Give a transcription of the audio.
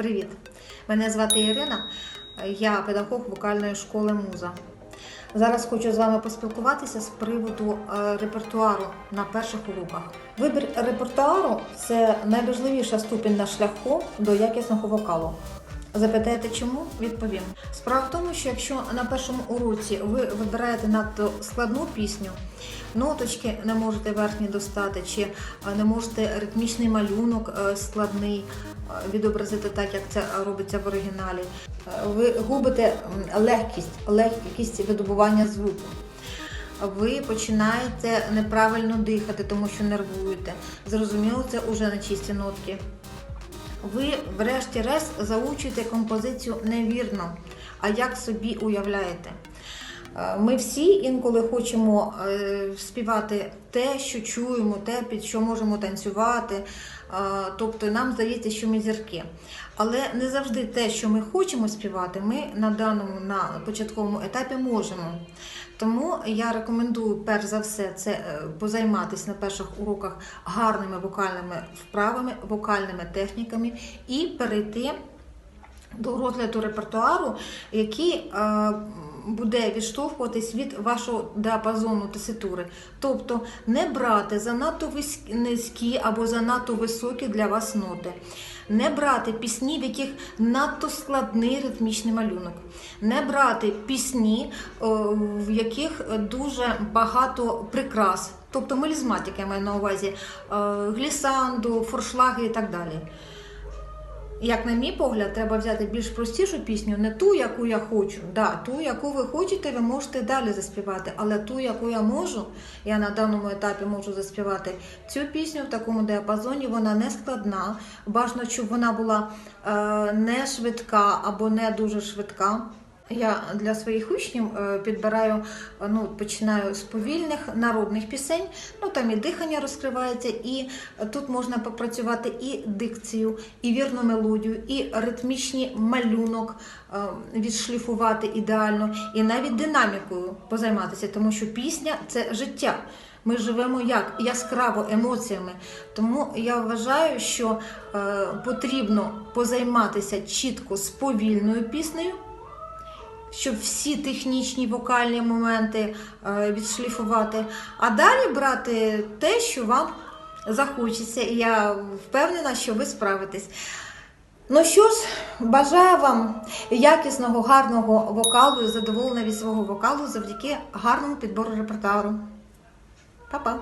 Привіт! Мене звати Ірина, я педагог вокальної школи Муза. Зараз хочу з вами поспілкуватися з приводу е, репертуару на перших уроках. Вибір репертуару це найважливіша ступінь на шляху до якісного вокалу. Запитаєте, чому? Відповім. Справа в тому, що якщо на першому уроці ви вибираєте надто складну пісню, ноточки не можете верхні достати, чи е, не можете ритмічний малюнок е, складний е, відобразити так, як це робиться в оригіналі, ви губите легкість, легкість видобування звуку. Ви починаєте неправильно дихати, тому що нервуєте. Зрозуміло, це вже на чисті нотки. Ви, врешті-решт, заучуєте композицію невірно, а як собі уявляєте. Е, Ми всі інколи хочемо е, співати те, що чуємо, те, під що можемо танцювати. Е, Тобто нам здається, що ми зірки. Але не завжди те, що ми хочемо співати, ми на даному на початковому етапі можемо. Тому я рекомендую перш за все це позайматися на перших уроках гарними вокальними вправами, вокальними техніками і перейти до розгляду репертуару, який буде відштовхуватись від вашого діапазону теситури. Тобто не брати занадто низькі або занадто високі для вас ноти. Не брати пісні, в яких надто складний ритмічний малюнок, не брати пісні, в яких дуже багато прикрас, тобто мелізматика я маю на увазі, е, глісанду, форшлаги і так далі. Як на мій погляд, треба взяти більш простішу пісню, не ту, яку я хочу. Да, ту, яку ви хочете, ви можете далі заспівати. Але ту, яку я можу, я на даному етапі можу заспівати цю пісню в такому діапазоні, вона не складна. Бажано, щоб вона була е, не швидка або не дуже швидка. Я для своїх учнів е, підбираю, е, ну, починаю з повільних народних пісень, ну там і дихання розкривається, і е, тут можна попрацювати і дикцію, і вірну мелодію, і ритмічний малюнок відшліфувати ідеально, і навіть динамікою позайматися, тому що пісня це життя. Ми живемо як яскраво емоціями. Тому я вважаю, що е, потрібно позайматися чітко з повільною піснею щоб всі технічні вокальні моменти е, відшліфувати, а далі брати те, що вам захочеться. І я впевнена, що ви справитесь. Ну що ж, бажаю вам якісного, гарного вокалу і задоволення від свого вокалу завдяки гарному підбору репертуару. Па-па!